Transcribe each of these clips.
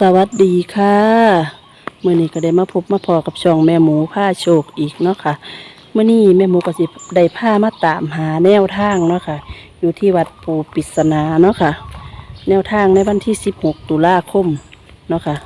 สวัสดีค่ะเมื่อนี้ก็ได้มาพบมาพอกับช่องแม่หมูผ้าโชคอีกเนาะค่ะเมื่อนี้แม่หมูก็สิได้ผ้ามาตามหาแนวทางเนาะค่ะ อยู่ที่วัดปูปิศนาเนาะค่ะ แนวทางในวันที่16ตุลาคมเนาะค่ะ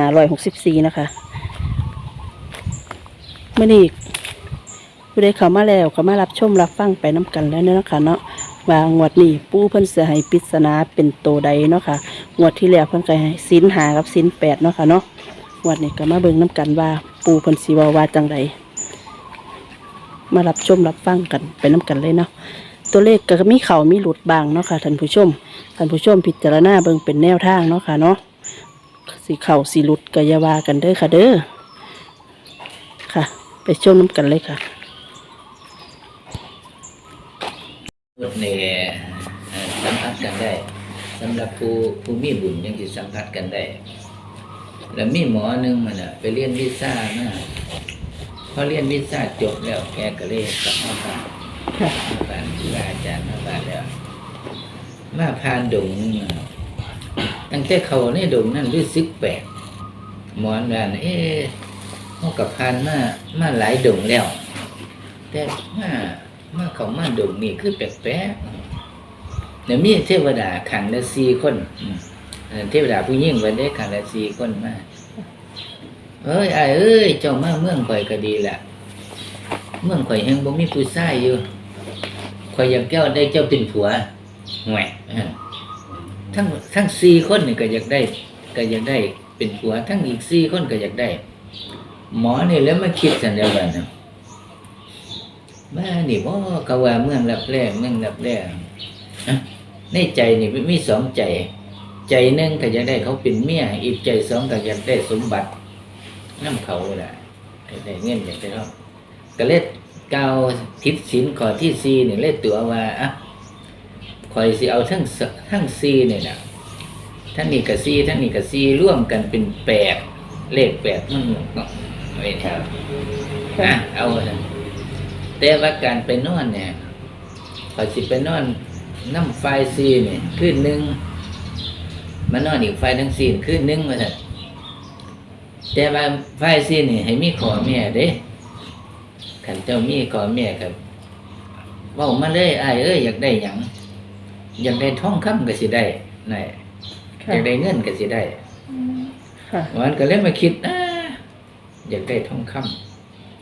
2564นะคะเมื่อนี้ผู้ใดเข้ามาแล้วก็มารับชมรับฟังไปน้กันแล้วเนาะค่ะเนาะว่างวดนี้ปู่เพิ่นสิให้ปริศนาเป็นโตใดเนาะค่ะ งวดที่แล้วเพิ่นก็ให้ศีลหากับศีลแปดเนาะค่ะเนาะงวดนี้ก็มาเบิ่งน้กันว่า ปูเพิ่นสิเว้าวาจังใดมารับชมรับฟังกันไปน้กันเลยเนาะตัวเลขก็มีเข้ามีหลุดบางเนาะค่ะท่านผู้ชมท่านผู้ชมพิจารณาเบิ่งเป็นแนวทางเนาะค่ะเนาะสิเข้าสิหลุดก็อย่าวากันเด้อค่ะเด้อค่ะ ไปชมน้กันเลยค่ะพูดในเอ่อสัมผัสกันได้ สำหรับผู้ผู้มีบุญยังสิสัมผัสกันได้ แล้วมีหมอหนึงมันอะ ไปเรียนวีซ่ามาพอเรียนวีซ่าจบแล้วแกก็เลยกลับมาบ้านค่ะมาบ้านครูบาอาจารย์มาบ้านแล้วมาพานดงนึงมาตั้งแต่เขาในดงนั้นรู้สึกแปลกหมอนว่าน่ะเอ๊ะเขากับพานมามาหลายดงแล้ว แต่มามาเขามาดงนี่คือแปลกๆ เดี๋ยวมีเทวดาขังละสี่คนเทวดาผู้ยิ่งวันได้ขังละสี่คนมาเอ้ยไอ้เอ้ยเจ้ามาเมืองข่อยก็ดีแหละเมืองข่อยแห่งบ่มีผู้ชายอยู่ข่อยอยากเจ้าได้เจ้าเป็นผัวแหวะอ่ทั้งทั้งสี่คนนี่ก็อยากได้ ก็อยากได้เป็นผัว ทั้งอีกสี่คนก็อยากได้ หมอนี่แล้วมาคิดสันเดียวกันนะมานี่บ่ก็ว่าเมืองรับแร่เมืองรับแร่อะ ในใจนี่มีสองใจ ใจหนึ่งก็อยากได้เขาเป็นเมียอีกใจสองก็อยากได้สมบัติน้ำเขาแหละได้เงินอยากได้รอบก็เล็ดกาทิศสินขอที่สี่นี่ยเล็ดตัวว่าอะคอยสิเอาทั้งทั้งสี่นี่ยนะทั้งนี้กับสี่ทั้งนี้กับสี่ร่วมกันเป็นแปดเลขแปดมันเนาะไม่ครับอะเอาเถอะแต่ว่าการไปนอนเนี่ยพอสิไปนอน น้ำไฟซีเนี่ยขึ้นหนึ่งมานอนอีกไฟทั้งซีขึ้นหนึ่งมาเถอะแต่ว่าไฟซีนี่ ให้มีขอแม่เด้ขันเจ้ามีขอแม่ครับเว่ามาเลยอ้ายเอ้ยอยากได้หยังอยากได้ทองคำก็สิได้นี่อยากได้เงินก็สิได้ค่ะวันก็เลยมาคิดอ่าอยากได้ทองค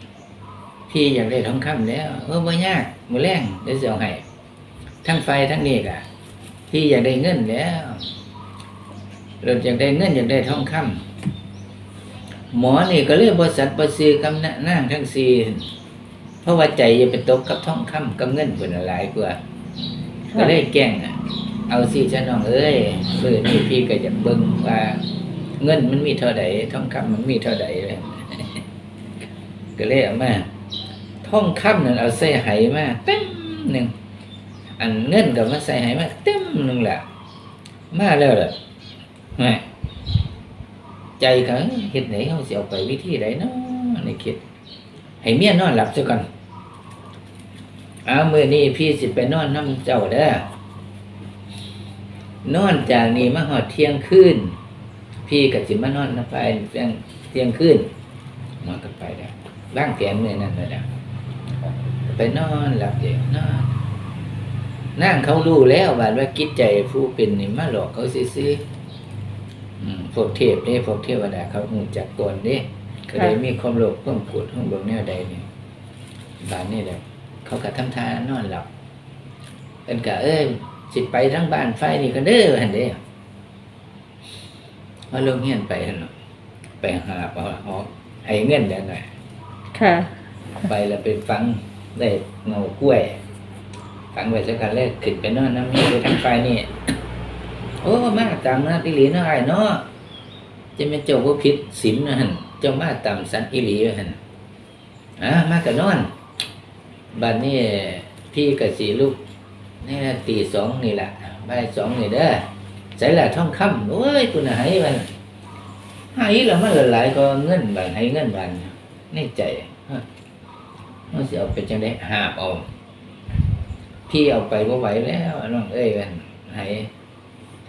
ำพี่อยากได้ทองคำแล้วเออบ่ยากมือแรงเดี๋ยวจะเอาให้ ทั้งไฟทั้งนี้กะพี่อยากได้เงินแล้วเราอยากได้เงินอยากได้ทองคำหมอนี่ก็เลยบริษัทบริษัทกำนั่งทั้งสี่เพราะว่าใจจะไปตกกับทองคำกับเงินคนละหลายกว่าก็เลยแกล้งอะเอาสิจ้าน้องเอ้ยมือนี่พี่ก็จะเบิ่งว่า เงินมันมีเท่าใดทองคำมันมีเท่าใดเลยก็เลยเอามาทองคำนั่นเอาใส่ไหมาเต็มหนึ่ง อันเงินกับมาใส่ไหมาเต็มนึงแหละมาแล้วล่ะใจเขาเฮ็ดไหนเขาสิเอาไปวิธีใดเนาะนี่คิด ให้เมียนอนหลับซะก่อนเอาเมื้อนี้พี่สิไปนอนน้ำเจ้าเด้อนอนจากนี้มาหอดเที่ยงคืนพี่กับจิมานอนนะไปเที่ยงเที่ยงคืนนอนกันไปได้ร่างแขนเมื่อนั่นเลยนะไปนอนหลับเดี๋ยวนอน นั่งเขารู้แล้วว่าว่ากิจใจผู้เป็นนี่มาหลอกเขาซื้อๆอืมพวกเทพนี่พวกเทวดาเขาหูจักก่อนนี่ก็เลยมีความโลภความโกรธความเบิ่งแนวใดนี่บานนี่แหละเขาก็ทำทานนอนหลับเป็นกะเอ้ยสิไปทั้งบ้านไฟนี่ก็เด้อหันเด้ว่าลงเฮียนไปหั่นเนาะไปหาเอาเอาให้เงินเดี๋ยวหน่อยค่ะ ไปแล้วไปฟังได้เงากล้วย ฟังไว้สักการแรกขึ้นไปนอนน้ำนี้ไปทางไฟนี่โอ้มาตามนะติหลีนาะไอ้เนาะจะเป็นเจ้าผู้ผิดศีลนะฮันเจ้ามาตามสันอิหลีฮันอะมากับนอนบัดนี้พี่กับสีลูกนี่ตีสองนี่แหละบ่ายสองนี่เด้อใส่ละท่องคำโอ้ยคุณหายมันหายแล้วมันหลายก็เงินบันให้เงินบันในใจฮะมันสิเอาไปจังได้หาบเอา พี่เอาไปบ่ไหวแล้วน้องเอ้ยมันให้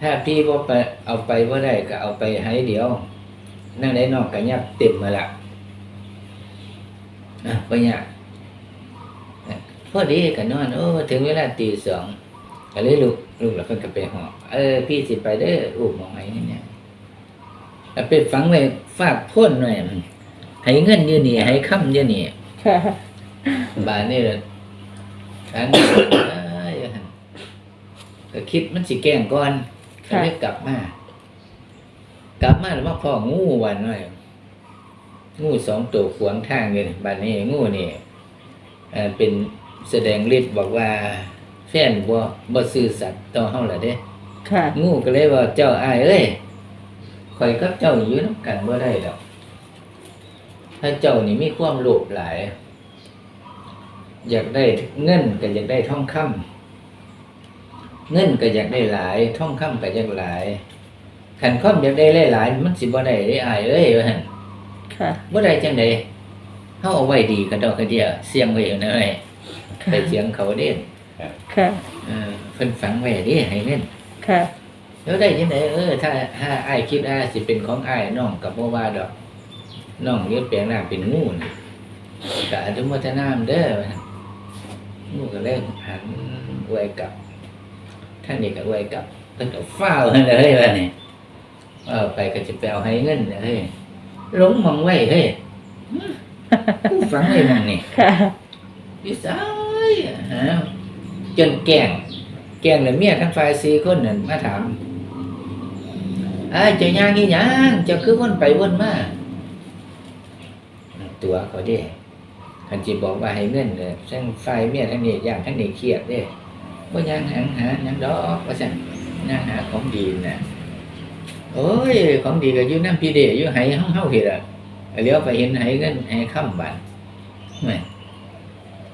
ทถ้าพี่บ่ไปเอาไปบ่ได้ก็เอาไปให้เดียว นั่งได้นอกก็ยับเต็มมาละอะบ่ยากอะพอดีก็นอนโอ้ถึงเวลาตีสองก็เลยลุกลุกแล้วเพิ่นก็ไปหอเออ พี่สิไปเด้ออุ้มมองไห้นี่เนี่ยแล้วไปฝังไว้ฝากพ่นหน่อยให้เงินอยู่นี่ให้ค่ำอยู่นี่ค่ะบานนี่เลยอันอ้าย ก็คิดมันสิแกล้งก่อนก็เลยกลับมา กลับมาแล้วมาพ่องูวันหน่อยงูสองตัวขวางทางเลยบานนี้งูนี่เอ่อเป็นแสดงฤทธิ์บอกว่าแฟนบ่บ่ซื่อสัตย์ต่อเฮาล่ะเด้ค่ะงูก็เลยว่าเจ้าอ้ายเอ้ยข่อยกับเจ้าอยู่นำกันบ่ได้ดอกถ้าเจ้านี่มีความโลภหลาย อยากได้เงินก็อยากได้ทองคำ เงินก็อยากได้หลายทองคำก็อยากหลายขันความอยากได้หลายๆมันสิบ่ได้ได้อายเอ้ยว่าหั่นค่ะบ่ได้จังไดเฮาเอาไว้ดีกระดอกกระเดียเสียงไว้เอานะเอ้ยไปเสียงเขาเด้ค่ะเออเพิ่นฝังไว้เด้ให้เงินค่ะแล้วได้ยังไงเออถ้าถ้าอ้ายคิดว่าสิเป็นของอ้ายน้องกับบ่ว่าดอกน้องเลี้ยงแปลงหน้าเป็นงูน่ะก็อนุโมทนามเด้องูก็เลยหันอวยกลับ ท่านนี่ก็อวยกลับเพิ่นก็ฟ้าวให้เลยว่านี่เอาไปก็จะไปเอาให้เงินเนี่ยเฮ้ยหลงมองไว้เฮ้ยกูฝังไว้มองนี่ค่ะพี่สายฮะจนแกล้งแกล้งเลยเมียทั้งฝ่ายสี่คนนั่นมาถามอ้ายเจะย่างนี่ยังเจะคือวนไปวนมาตัวเขาเด้คันจีบอกว่าให้เงินเลยทั้งฝ่ายเมียทั้งนี้ย่างทั้งนี้เครียดเด้ ว่ยังหางหาหยังดอกว่าสั่นย่งหาของดีน่ะโอ้ย ของดีก็อยู่น้ำพี่เดอยู่ไหห้องเฮาเห็ดอะเลี้ยวไปเห็นไหเงินไหค่ำบานไม่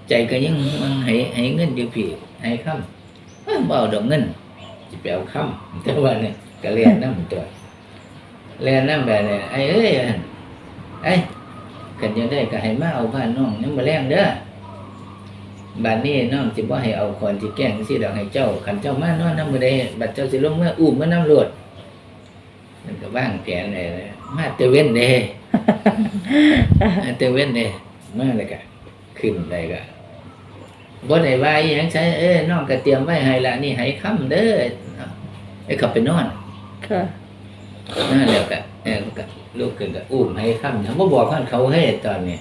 ใจก็ยังมันให้ให้เงินอยู่พี่ให้คำเบ่เอาดอกเงินจะไปเอาคำแต่ว่าเนี่ยก็เรียนน้ำตัวเรียนน้ำแบบเนี่ยไอ้เอ้ยไอ้กันยังได้ก็ให้มาเอาบ้านน้องยังมาแรงเด้อ บ้านนี้น้องสิบ่ให้เอาคนที่แกล้งสิดอกให้เจ้าขันเจ้ามานอนน้ำมือใดบัดเจ้าสิลงเมื่ออุ้มเมื่อน้ำรวดมันก็ว่างแผนเลยนะมาเตเว้นเด้มาเตเว้นเด้มาเลยกะขึ้นได้ก็บ่ได้ว่าอหยังใช้เอ้ยน้องก็เตรียมไว้ให้ละนี่ให้ค่ำเด้อไอ้เขาไปนอนค่ะนั่นแล้วก็เออก็ลูกขึ้นก็อุ้มให้ค่ำนะบ่บอกให้เขาให้ตอนนี้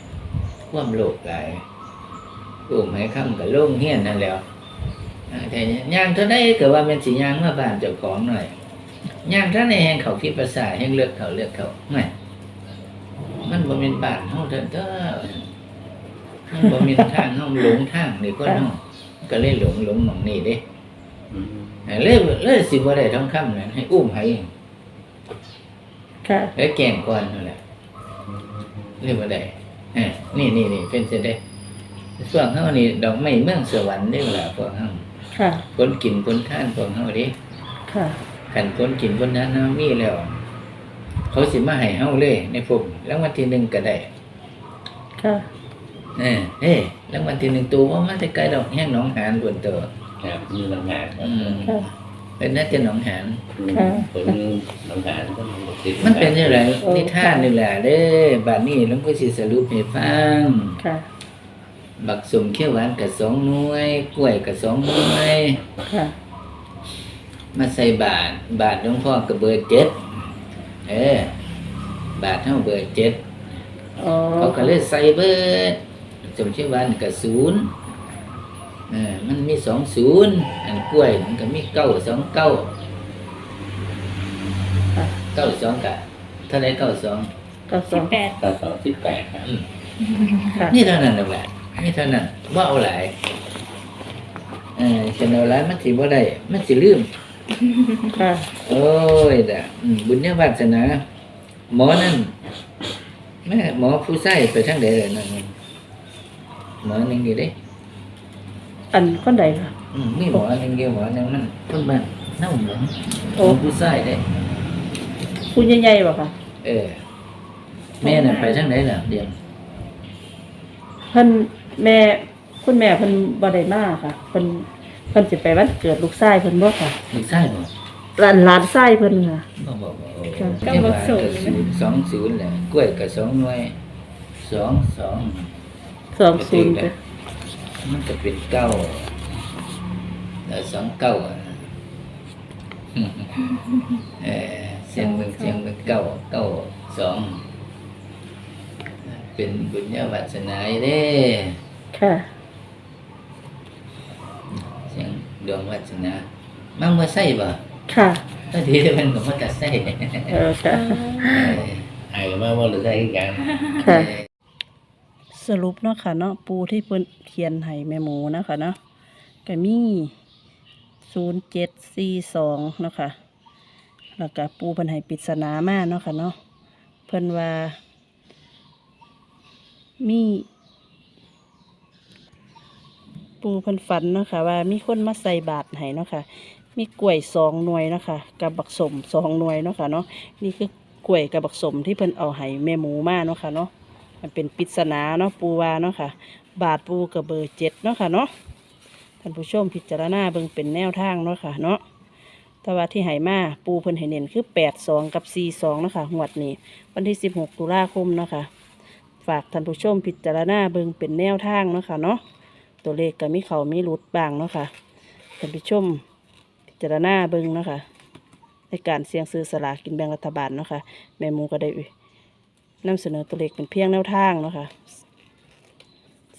ความโลภหลาย อุ้มให้ค่ำก็ลงเฮียนนั่นแหล้วอ่าแต่ย่างเท่าใดก็ว่าเป็นสิย่างมาบ้านเจ้าของหน่อยย่างเท่าใดแห่งเขาคิดภาษาแห่งเลือกเขาเลือกเขาไม่มันบ่เป็นบ้านเฮาเด้อเด้อมันบ่มีทางเฮาหลงทางนี่คนเฮาก็เลยหลงหลงหม่องนี้เด้เลยเลยสิบ่ได้ทองคำนั้นให้อุ้มให้ค่ะแล้วแกล้งก่อนนั่นแหละเลยบ่ได้เอ้ยนี่นี่นี่เป็นจังได๋ พวกเฮานี่ดอกไม้เมืองสวรรค์เด้อล่ะพวกเฮาค่ะคนกินคนทานพวกเฮาเด้ค่ะคันคนกินคนทานเฮามีแล้ว เขาสิมาให้เฮาเลยในพวกรางวัลที่หนึ่งก็ได้ ค่ะเออเฮ้รางวัลที่หนึ่งตัวว่ามันจะไกลดอกแห้งหนองหานบนตัวครับมีปัญหาครับอืมค่ะเป็นน่าจะหนองหานค่ะผลปัญหาก็มีติดมันเป็นยังไงโอ้นิทานนี่แหละเด้บาดนี้หลุงก็สิสรุปให้ฟังค่ะ บักสมเขียวหวานกับสองหน่วย กล้วยกับสองหน่วย ค่ะ มาใส่บาท บาทหลวงพ่อกับเบอร์เจ็ดเออบาทเท่าเบอร์เจ็ดอ๋อเขาก็เลยใส่เบอร์สมเขียวหวานกับศูนย์เออมันมีสองศูนย์อันกล้วยมันก็มีเก้าสองเก้าค่ะเก้าสองกะเท่าไหรเก้าสองก็สองแปดตอนสองสิบแปดครับ ค่ะ นี่เท่านั้นแหละ นี่เท่านั้นว่าเอาหลายเออฉันเอาหลายมันสิบ่ได้มันสิลืม ค่ะโอ้ยด่ะอืมบุญญาวาสนาหมอนั่นแม่หมอผู้ใส่ไปทางใดเลยนั่นหมอหนึงอยู่เด้อันคนใดค่ะอืมมีหมอหนึงเดียวหมอหนึงมันคนบ้านเน่าหมอหโอ้มอผู้ใส่เด้ผู้ใหญ่ๆบ่ค่ะเออแม่น่ะไปทางไหนล่ะเดี๋ยวเพิ่น แม่คุณแม่เพิ่นบ่ได้มาค่ะเพิ่นเพิ่นสิไปวันเกิดลูกชายเพิ่นบ่ค่ะลูกใส่บ่หลานหลานไส้เพิ่นค่ะ บ่บอกว่าโอ้ค่ะเจ้าว่าก็ศูนย์สองศูนย์แหละกล้วยก็สองหน่วยสองสองสองศูนย์จ้ะมันก็เป็นเก้าแล้วสองเก้าอะเออเสียงเป็นเสียงเป็นเก้าเก้าสอง เป็นบุญญาวัสนาเด้ค่ะ เสียงดวงวัสนามั่งมาใส่บ่ค่ะตอนที่มันก็มาตัดใส่เออค่ะเออไอ้มาว่าหรือได้กัน ค่ะ สรุปเนาะค่ะเนาะปูที่เพิ่นเขียนให้แม่หมูเนาะคะเนาะก็มีศูนย์เจ็ดสี่สองเนาะค่ะ แล้วก็ปูเพิ่นให้ปริศนามาเนาะค่ะเนาะเพิ่นว่า มีปูเพิ่นฝันเนาะค่ะว่ามีคนมาใส่บาตรให้เนาะค่ะมีกล้วยสองหน่วยเนาะค่ะกับบักสมสองหน่วยเนาะค่ะเนาะนี่คือกล้วยกับบักสมที่เพิ่นเอาให้แม่หมูมาเนาะค่ะเนาะมันเป็นปริศนาเนาะปูวาเนาะค่ะ บาทปูกับเบอร์เจ็ดเนาะค่ะเนาะท่านผู้ชมพิจารณาเบิ่งเป็นแนวทางเนาะค่ะเนาะแต่ว่าที่ไหมาปูเพิ่นให้เน้นคือแปดสองกับสี่สองเนาะค่ะงวดนี้วันที่สิบหกตุลาคมเนาะค่ะ ฝากท่านผู้ชมพิจารณาเบิ่งเป็นแนวทางเนาะค่ะเนาะตัวเลขก็มีเขามีหลุดบางเนาะค่ะท่านผู้ชมพิจารณาเบิ่งเนาะค่ะในการเสี่ยงซื้อสลากกินแบ่งรัฐบาลเนาะค่ะแม่หมูก็ได้นำเสนอตัวเลขเป็นเพียงแนวทางเนาะค่ะ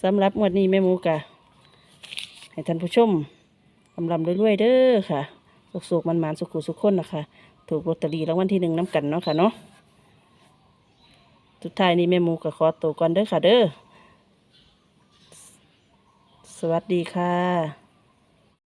สำหรับงวดนี้แม่หมูกะให้ท่านผู้ชมลำลำรวยๆเด้อค่ะสุกๆมันๆสุขุสุขคนนะคะถูกลอตเตอรี่รางวัลที่หนึ่งน้ำกันเนาะค่ะเนาะ สุดท้ายนี้แม่หมูก็ขอตัวก่อนเด้อค่ะเด้อ สวัสดีค่ะ